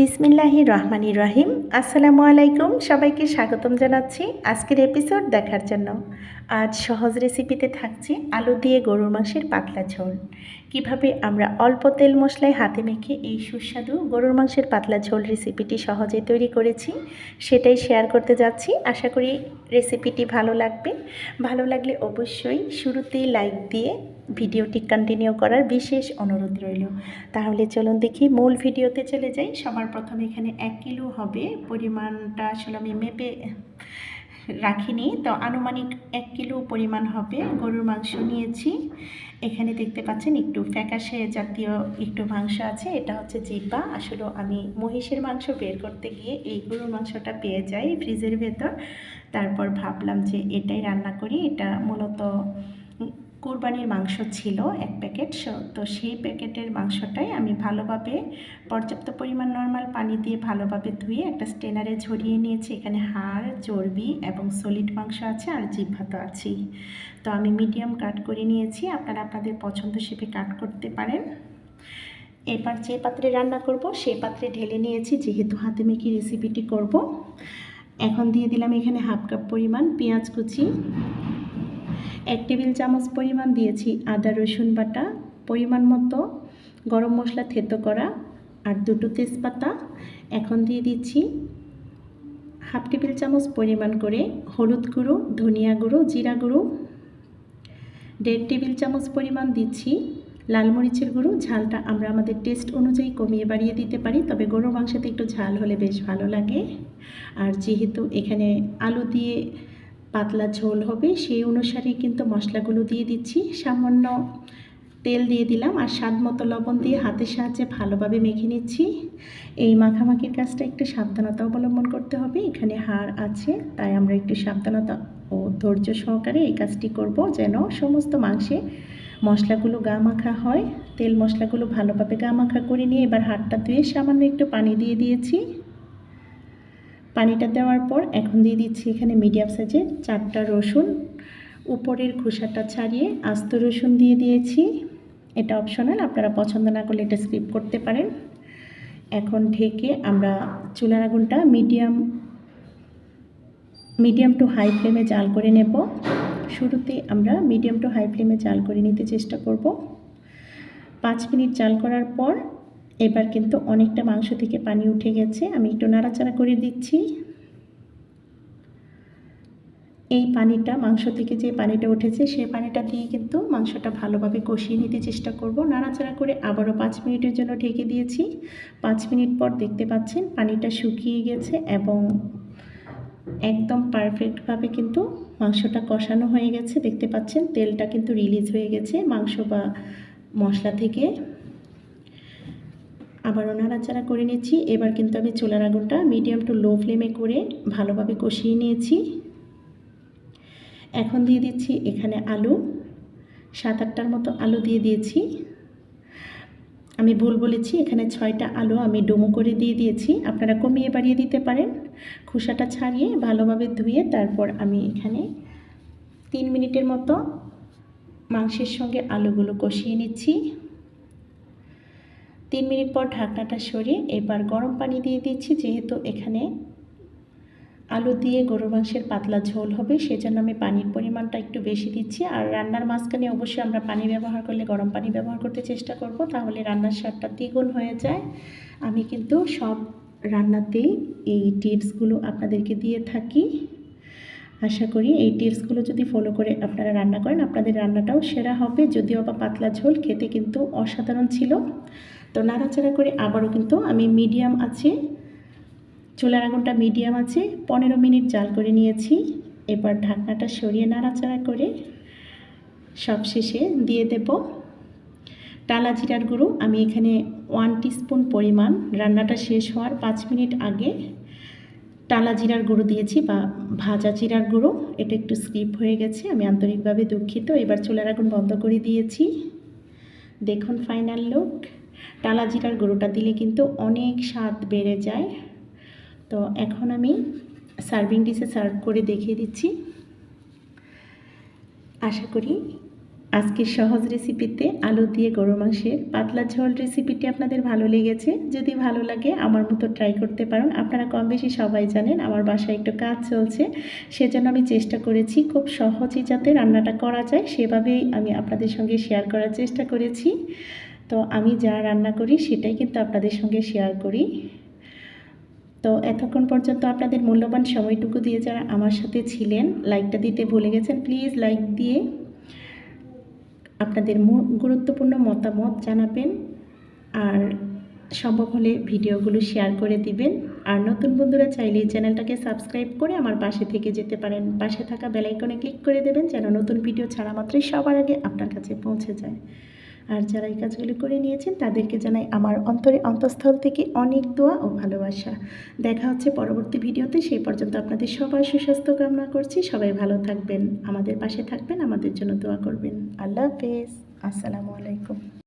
বিসমিল্লাহি রহমানি রহিম। আসসালামু আলাইকুম। সবাইকে স্বাগতম জানাচ্ছি আজকের এপিসোড দেখার জন্য। আজ সহজ রেসিপিতে থাকছে আলু দিয়ে গরুর মাংসের পাতলা ঝোল। কীভাবে আমরা অল্প তেল মশলায় হাতে মেখে এই সুস্বাদু গরুর মাংসের পাতলা ঝোল রেসিপিটি সহজে তৈরি করেছি, সেটাই শেয়ার করতে যাচ্ছি। আশা করি রেসিপিটি ভালো লাগবে। ভালো লাগলে অবশ্যই শুরুতেই লাইক দিয়ে ভিডিওটি কন্টিনিউ করার বিশেষ অনুরোধ রইল। তাহলে চলুন দেখি মূল ভিডিওতে চলে যাই। সবার প্রথমে এখানে এক কিলো হবে। পরিমাণটা আসলে আমি মেপে রাখিনি। তো আনুমানিক এক কিলো পরিমাণ হবে। গরুর মাংস নিয়েছি। এখানে দেখতে পাচ্ছেন একটু ফ্যাকাশে জাতীয় একটু মাংস আছে। এটা হচ্ছে জিব্বা। আসলে আমি মহিষের মাংস বের করতে গিয়ে এই গরুর মাংসটা পেয়ে যাই ফ্রিজের ভেতর। তারপর ভাবলাম যে এটাই রান্না করি। এটা মূলত কোরবানির মাংস ছিল এক প্যাকেট তো সেই প্যাকেটের মাংসটাই আমি ভালোভাবে পর্যাপ্ত পরিমাণ নর্মাল পানি দিয়ে ভালোভাবে ধুয়ে একটা স্টেনারে ঝরিয়ে নিয়েছি। এখানে হাড়, চর্বি এবং সলিড মাংস আছে আর জিভা তো আছেই তো আমি মিডিয়াম কাট করে নিয়েছি। আপনারা আপনাদের পছন্দ শেপে কাট করতে পারেন। এবার যে পাত্রে রান্না করব, সেই পাত্রে ঢেলে নিয়েছি, যেহেতু হাতে মেখে রেসিপিটি করব। এখন দিয়ে দিলাম এখানে হাফ কাপ পরিমাণ পেঁয়াজ কুচি। এক টেবিল চামচ পরিমাণ দিয়েছি আদা, রসুন বাটা, পরিমাণ মতো গরম মশলা থেতো করা আর দুটো তেজপাতা। এখন দিয়ে দিচ্ছি হাফ টেবিল চামচ পরিমাণ করে হলুদ গুঁড়ো, ধনিয়া গুঁড়ো, জিরা গুঁড়ো। দেড় টেবিল চামচ পরিমাণ দিচ্ছি লাল মরিচের গুঁড়ো। ঝালটা আমরা আমাদের টেস্ট অনুযায়ী কমিয়ে বাড়িয়ে দিতে পারি, তবে গরুর মাংসতে একটু ঝাল হলে বেশ ভালো লাগে। আর যেহেতু এখানে আলু দিয়ে পাতলা ঝোল হবে, সেই অনুসারে কিন্তু মশলাগুলো দিয়ে দিচ্ছি। সামান্য তেল দিয়ে দিলাম আর স্বাদ মতো লবণ দিয়ে হাতের সাহায্যে ভালোভাবে মেখে নিচ্ছি। এই মাখামাখির কাজটা একটু সাবধানতা অবলম্বন করতে হবে, এখানে হাড় আছে, তাই আমরা একটু সাবধানতা ও ধৈর্য সহকারে এই কাজটি করব যেন সমস্ত মাংসে মশলাগুলো গা মাখা হয়। তেল মশলাগুলো ভালোভাবে গা মাখা করে নিয়ে এবার হাড়টা ধুয়ে সামান্য একটু পানি দিয়ে দিয়েছি। পানিটা দেওয়ার পর এখন দিয়ে দিচ্ছি এখানে মিডিয়াম সাইজের চারটা রসুন। উপরের খোসাটা ছাড়িয়ে আস্ত রসুন দিয়ে দিয়েছি। এটা অপশনাল আপনারা পছন্দ না করলে এটা স্কিপ করতে পারেন। এখন ঢেকে আমরা চুলার আগুনটা মিডিয়াম মিডিয়াম টু হাই ফ্লেমে জাল করে নেব। শুরুতে আমরা মিডিয়াম টু হাই ফ্লেমে জাল করে নিতে চেষ্টা করব। পাঁচ মিনিট জাল করার পর এবার কিন্তু অনেকটা মাংস থেকে পানি উঠে গেছে। আমি একটু নাড়াচাড়া করে দিচ্ছি। এই পানিটা, মাংস থেকে যে পানিটা উঠেছে সেই পানিটা দিয়ে কিন্তু মাংসটা ভালোভাবে কষিয়ে নিতে চেষ্টা করব। নাড়াচাড়া করে আবারও পাঁচ মিনিটের জন্য ঢেকে দিয়েছি। পাঁচ মিনিট পর দেখতে পাচ্ছেন পানিটা শুকিয়ে গেছে এবং একদম পারফেক্টভাবে কিন্তু মাংসটা কষানো হয়ে গেছে। দেখতে পাচ্ছেন তেলটা কিন্তু রিলিজ হয়ে গেছে মাংস বা মশলা থেকে। আবারও নাড়াচাড়া করে নিচ্ছি। এবার কিন্তু আমি চুলার আগুনটা মিডিয়াম টু লো ফ্লেমে করে ভালোভাবে কষিয়ে নিয়েছি। এখন দিয়ে দিচ্ছি এখানে আলু। সাত আটটার মতো আলু দিয়ে দিয়েছি। আমি ভুল বলেছি, এখানে ছয়টা আলু আমি ডুমো করে দিয়ে দিয়েছি। আপনারা কমিয়ে বাড়িয়ে দিতে পারেন। খোসাটা ছাড়িয়ে ভালোভাবে ধুয়ে তারপর আমি এখানে তিন মিনিটের মতো মাংসের সঙ্গে আলুগুলো কষিয়ে নিচ্ছি। তিন মিনিট পর ঢাকনাটা সরিয়ে এবার গরম পানি দিয়ে দিচ্ছি, যেহেতু এখানে আলু দিয়ে গরুর মাংসের পাতলা ঝোল হবে, সেজন্য আমি পানির পরিমাণটা একটু বেশি দিচ্ছি। আর রান্নার মাঝখানে অবশ্যই আমরা পানি ব্যবহার করলে, গরম পানি ব্যবহার করতে চেষ্টা করব, তাহলে রান্নার স্বাদটা দ্বিগুণ হয়ে যায়। আমি কিন্তু সব রান্নাতেই এই টিপসগুলো আপনাদেরকে দিয়ে থাকি। আশা করি এই টিপসগুলো যদি ফলো করে আপনারা রান্না করেন, আপনাদের রান্নাটাও সেরা হবে। যদিও বা পাতলা ঝোল খেতে কিন্তু অসাধারণ ছিল। তো নাড়াচাড়া করে আবারও কিন্তু আমি মিডিয়াম আছে, চুলার আগুনটা মিডিয়াম আছে, পনেরো মিনিট জাল করে নিয়েছি। এবার ঢাকনাটা সরিয়ে নাড়াচাড়া করে সবশেষে দিয়ে দেব টালা জিরার গুঁড়ো। আমি এখানে ওয়ান টিস্পুন পরিমাণ, রান্নাটা শেষ হওয়ার পাঁচ মিনিট আগে টালা জিরার গুঁড়ো দিয়েছি বা ভাজা জিরার গুঁড়ো। এটা একটু স্কিপ হয়ে গেছে, আমি আন্তরিকভাবে দুঃখিত। এবার চুলার আগুন বন্ধ করে দিয়েছি। দেখুন ফাইনাল লুক টালা জিরার গুঁড়োটা দিলে কিন্তু অনেক স্বাদ বেড়ে যায়। তো এখন আমি সার্ভিং ডিশে সার্ভ করে দেখিয়ে দিচ্ছি। আশা করি আজকের সহজ রেসিপিতে আলু দিয়ে গরু মাংসের পাতলা ঝোল রেসিপিটি আপনাদের ভালো লেগেছে। যদি ভালো লাগে আমার মতো ট্রাই করতে পারেন। আপনারা কম বেশি সবাই জানেন আমার বাসায় একটু কাজ চলছে। সেজন্য আমি চেষ্টা করেছি খুব সহজেই যাতে রান্নাটা করা যায়। সেভাবেই আমি আপনাদের সঙ্গে শেয়ার করার চেষ্টা করেছি। তো আমি যা রান্না করি সেটাই কিন্তু আপনাদের সঙ্গে শেয়ার করি। তো এতক্ষণ পর্যন্ত আপনাদের মূল্যবান সময়টুকু দিয়ে যারা আমার সাথে ছিলেন লাইকটা দিতে ভুলে গেছেন প্লিজ লাইক দিয়ে আপনাদের গুরুত্বপূর্ণ মতামত জানাবেন আর সম্ভব হলে ভিডিওগুলো শেয়ার করে দিবেন। আর নতুন বন্ধুরা চাইলে চ্যানেলটাকে সাবস্ক্রাইব করে আমার পাশে থেকে যেতে পারেন। পাশে থাকা বেলাইকনে ক্লিক করে দেবেন যেন নতুন ভিডিও ছাড়া মাত্রই সবার আগে আপনার কাছে পৌঁছে যায়। আর যারা এই কাজগুলি করে নিয়েছেন, তাদেরকে জানাই আমার অন্তরে অন্তঃস্থল থেকে অনেক দোয়া ও ভালোবাসা। দেখা হচ্ছে পরবর্তী ভিডিওতে। সেই পর্যন্ত আপনাদের সবার সুস্বাস্থ্য কামনা করছি। সবাই ভালো থাকবেন, আমাদের পাশে থাকবেন, আমাদের জন্য দোয়া করবেন। আল্লাহ হাফেজ। আসসালামু আলাইকুম।